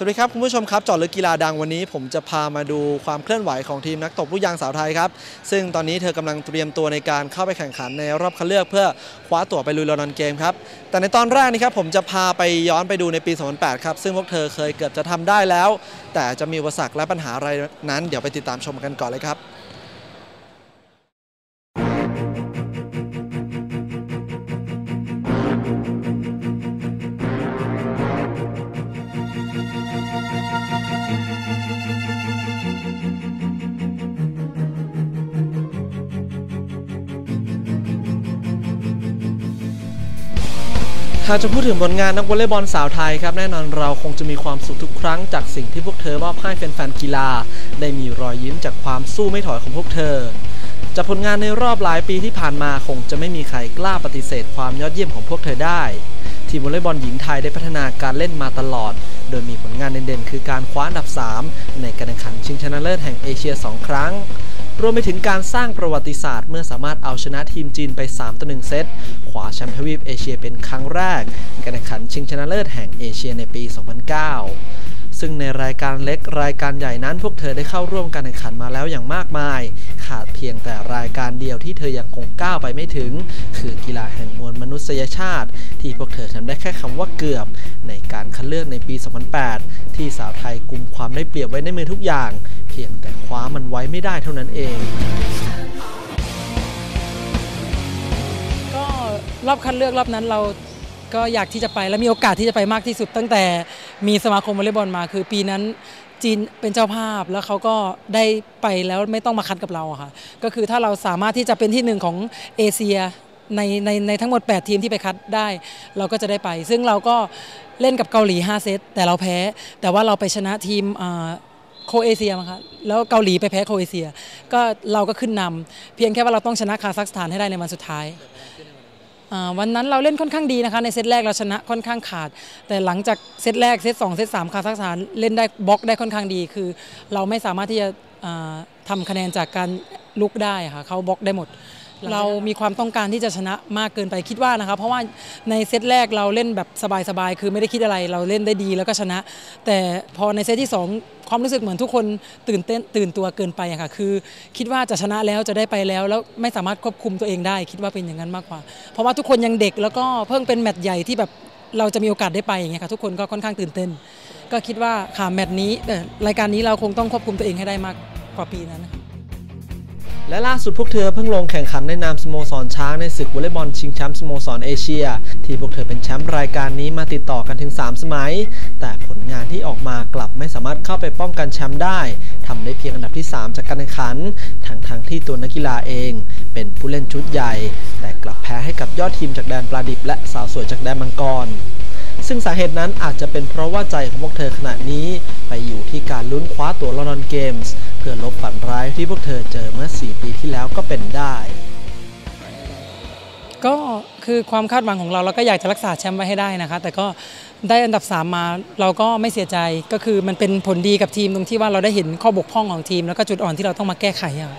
สวัสดีครับคุณผู้ชมครับจอดลึกกีฬาดังวันนี้ ผมจะพามาดูความเคลื่อนไหวของทีมนักตบลูกยางสาวไทยครับซึ่งตอนนี้เธอกำลังเตรียมตัวในการเข้าไปแข่งขันในรอบคัดเลือกเพื่อคว้าตั๋วไปลุยลอนดอนเกมครับแต่ในตอนแรกนี้ครับผมจะพาไปย้อนไปดูในปี 2008 ครับ ซึ่งพวกเธอเคยเกือบจะทำได้แล้ว แต่จะมีอุปสรรคและปัญหาอะไรนั้น เดี๋ยวไปติดตามชมกันก่อนเลยครับ หากจะพูดถึงผลงานนักวอลเลย์บอลสาวไทยครับแน่นอนเราคงจะมีความสุขทุกครั้งจากสิ่งที่พวกเธอมอบให้แฟนๆกีฬา ได้มีรอยยิ้มจากความสู้ไม่ถอยของพวกเธอ จากผลงานในรอบหลายปีที่ผ่านมาคงจะไม่มีใครกล้าปฏิเสธความยอดเยี่ยมของพวกเธอได้ ทีมวอลเลย์บอลหญิงไทยได้พัฒนาการเล่นมาตลอด โดยมีผลงานเด่นๆ คือการคว้าอันดับ 3 ในการแข่งขันชิงชนะเลิศแห่งเอเชีย 2 ครั้ง รวมไปถึงการสร้างประวัติศาสตร์เมื่อสามารถเอาชนะทีมจีนไป 3 ต่อ 1 เซตขวาแชมป์ทวีปเอเชียเป็นครั้งแรกในการแข่งขันชิงชนะเลิศแห่งเอเชียในปี 2009ซึ่งในรายการเล็กรายการใหญ่นั้นพวกเธอได้เข้าร่วมการแข่งขันมาแล้วอย่างมากมาย ขาดเพียงแต่รายการเดียวที่เธอยังคงก้าวไปไม่ถึง คือกีฬาแห่งมวลมนุษยชาติ ที่พวกเธอทำได้แค่คำว่าเกือบ ในการคัดเลือกในปี 2008 ที่สาวไทยกลุ่มความได้เปรียบไว้ในมือทุกอย่าง เพียงแต่คว้ามันไว้ไม่ได้เท่านั้นเอง ก็รอบคัดเลือกรอบนั้นเราก็อยากที่จะไปและมีโอกาสที่จะไปมากที่สุดตั้งแต่ มีสมาคมวอลเลย์บอลมา คือปีนั้นจีนเป็นเจ้าภาพแล้วเขาก็ได้ไปแล้วไม่ต้องมาคัดกับเราอะค่ะ ก็คือถ้าเราสามารถที่จะเป็นที่หนึ่งของเอเชียในในในทั้งหมด 8 ทีมที่ไปคัดได้ เราก็จะได้ไป ซึ่งเราก็เล่นกับเกาหลี 5 เซตแต่เราแพ้ แต่ว่าเราไปชนะทีมโคเอเชียมั้งคะแล้วเกาหลีไปแพ้โคเอเชีย ก็เราก็ขึ้นนำเพียงแค่ว่าเราต้องชนะคาซัคสถานให้ได้ในวันสุดท้าย วันนั้นเราเล่นค่อนข้างดีนะคะในเซตแรกเราชนะค่อนข้างขาด แต่หลังจากเซตแรกเซตสองเซตสามคาซัคสถานเล่นได้บล็อกได้ค่อนข้างดี คือ เราไม่สามารถที่จะทำทำคะแนนจากการลุกได้ค่ะเขาบล็อกได้หมด เรามีความต้องการที่จะชนะมากเกินไปคิดว่านะคะเพราะว่าในเซตแรกเราเล่นแบบสบายๆคือไม่ได้คิดอะไรเราเล่นได้ดีแล้วก็ชนะ แต่พอในเซตที่สองความรู้สึกเหมือนทุกคนตื่นเต้นตื่นตัวเกินไปอะค่ะคือ คิดว่าจะชนะแล้วจะได้ไปแล้ว แล้วไม่สามารถควบคุมตัวเองได้ คิดว่าเป็นอย่างนั้นมากกว่า เพราะว่าทุกคนยังเด็กแล้วก็เพิ่งเป็นแมตช์ใหญ่ที่แบบเราจะมีโอกาสได้ไปอย่างเงี้ยค่ะทุกคนก็ค่อนข้างตื่นเต้น ก็คิดว่าค่ะแมตช์นี้รายการนี้เราคงต้องควบคุมตัวเองให้ได้มากกว่าปีนั้นนะคะ และล่าสุดพวกเธอเพิ่งลงแข่งขันในนามสโมสรช้างในศึกวอลเลย์บอลชิงแชมป์สโมสรเอเชีย ที่พวกเธอเป็นแชมป์รายการนี้มาติดต่อกันถึง 3 สมัย แต่ผลงานที่ออกมากลับไม่สามารถเข้าไปป้องกันแชมป์ได้ทำได้เพียงอันดับที่ 3 จากการแข่งขันทั้งทางๆที่ตัวนักกีฬาเอง เป็นผู้เล่นชุดใหญ่ แต่กลับแพ้ให้กับยอดทีมจากแดนปลาดิบและสาวสวยจากแดนมังกรซึ่งสาเหตุนั้นอาจจะเป็นเพราะว่าใจของพวกเธอขณะนี้ ไปอยู่ที่การลุ้นคว้าตั๋วลอนดอนเกมส์ เพื่อลบฝันร้ายที่พวกเธอเจอเมื่อ 4 ปีที่แล้วก็เป็นได้ ก็คือความคาดหวังของเราเราก็อยากจะรักษาแชมป์ไว้ให้ได้นะคะ แต่ก็ได้อันดับ 3 มาเราก็ไม่เสียใจก็คือมันเป็นผลดีกับทีมตรงที่ว่าเราได้เห็นข้อบกพร่องของทีม แล้วก็จุดอ่อนที่เราต้องมาแก้ไขอะ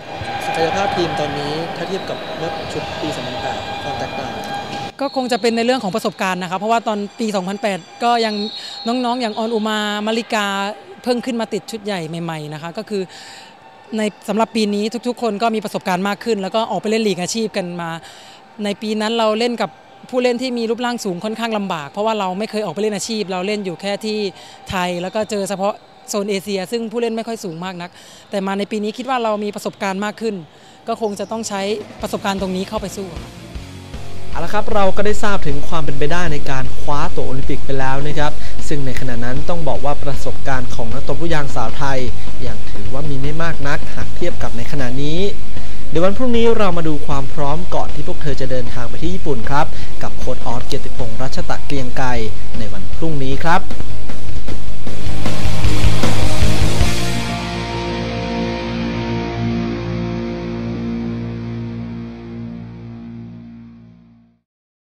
ศักยภาพทีมตอนนี้ถ้าเทียบกับเมื่อชุดปี2008ความแตกต่างก็คงจะเป็นในเรื่องของประสบการณ์นะคะเพราะว่าตอนปี 2008 ก็ยังน้องๆ อย่างออนอุมามาริกา เพิ่งขึ้นมาติดชุดใหญ่ใหม่ๆนะคะก็คือในสำหรับปีนี้ทุกๆ คนก็มีประสบการณ์มากขึ้น แล้วก็ออกไปเล่นลีกอาชีพกันมา ในปีนั้นเราเล่นกับผู้เล่นที่มีรูปร่างสูงค่อนข้างลำบาก เพราะว่าเราไม่เคยออกไปเล่นอาชีพ เราเล่นอยู่แค่ที่ไทย แล้วก็เจอเฉพาะโซนเอเชีย ซึ่งผู้เล่นไม่ค่อยสูงมากนัก แต่มาในปีนี้คิดว่าเรามีประสบการณ์มากขึ้น ก็คงจะต้องใช้ประสบการณ์ตรงนี้เข้าไปสู้เอาละครับเราก็ได้ทราบถึงความเป็นไปได้ในการคว้าตั๋วโอลิมปิกไปแล้วนะครับ ซึ่งในขณะนั้นต้องบอกว่าประสบการณ์ของนักตบลูกยางสาวไทยยังถือว่ามีไม่มากนักหากเทียบกับในขณะนี้เดี๋ยววันพรุ่งนี้เรามาดูความพร้อมก่อนที่พวกเธอจะเดินทางไปที่ญี่ปุ่นครับ กับโค้ดออสเกียรติพงษ์รัชตะเกียงไกรในวันพรุ่งนี้ครับ